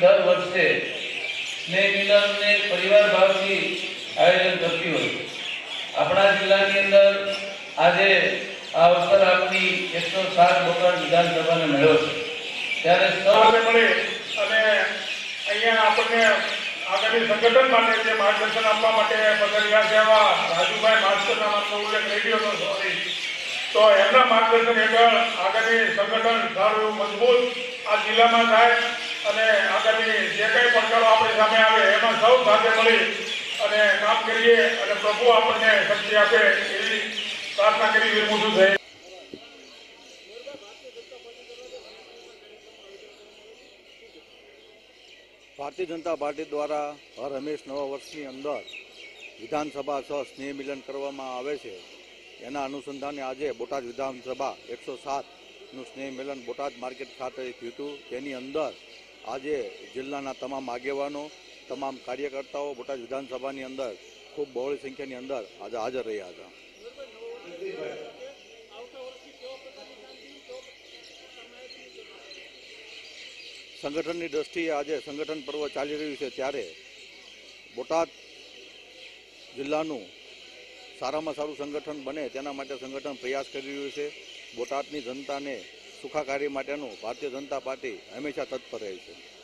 દર વર્ષે સ્નેહ મિલનને પરિવાર ભાવથી આયોજન કરતી હોય. આપણા જિલ્લાની અંદર આજે આ અવસર આપની એકસો સાત બોટાદ વિધાનસભાને મળ્યો છે. ત્યારે સૌ મળે અને અહીંયા આપણને આગામી સંગઠન માટે જે માર્ગદર્શન આપવા માટે પગરિયા સેવા રાજુભાઈ માસ્ટરના નામનો ઉલ્લેખ રેડિયો હતો. સોરી તો એમના માર્ગદર્શન હેઠળ આગામી સંગઠન સારું મજબૂત આ જિલ્લામાં થાય અને આગામી જે કંઈ પડકારો આપણી સામે આવે, એમાં સૌ સાથે મળી અને કામ કરીએ અને પ્રભુ આપણને શક્તિ આપે એવી પ્રાર્થના કરી વિરમું છું ભારતીય જનતા પાર્ટી દ્વારા હર હંમેશ નવા વર્ષની અંદર વિધાનસભા સહ સ્નેહ મિલન કરવામાં આવે છે. એના અનુસંધાને આજે બોટાદ વિધાનસભા એકસો સાતનું સ્નેહ મિલન બોટાદ માર્કેટ ખાતે થયું હતું. તેની અંદર આજે જિલ્લાના તમામ આગેવાનો, તમામ કાર્યકર્તાઓ બોટાદ વિધાનસભાની અંદર ખૂબ બહોળી સંખ્યાની અંદર આજે હાજર રહ્યા હતા. સંગઠનની દ્રષ્ટિએ આજે સંગઠન પર્વ ચાલી રહ્યું છે ત્યારે બોટાદ જિલ્લાનું સારામાં સારું સંગઠન બને તેના માટે સંગઠન પ્રયાસ કરી રહ્યું છે. બોટાદની જનતાને સુખાકારી માટેનું ભારતીય જનતા પાર્ટી હંમેશા તત્પર રહે છે.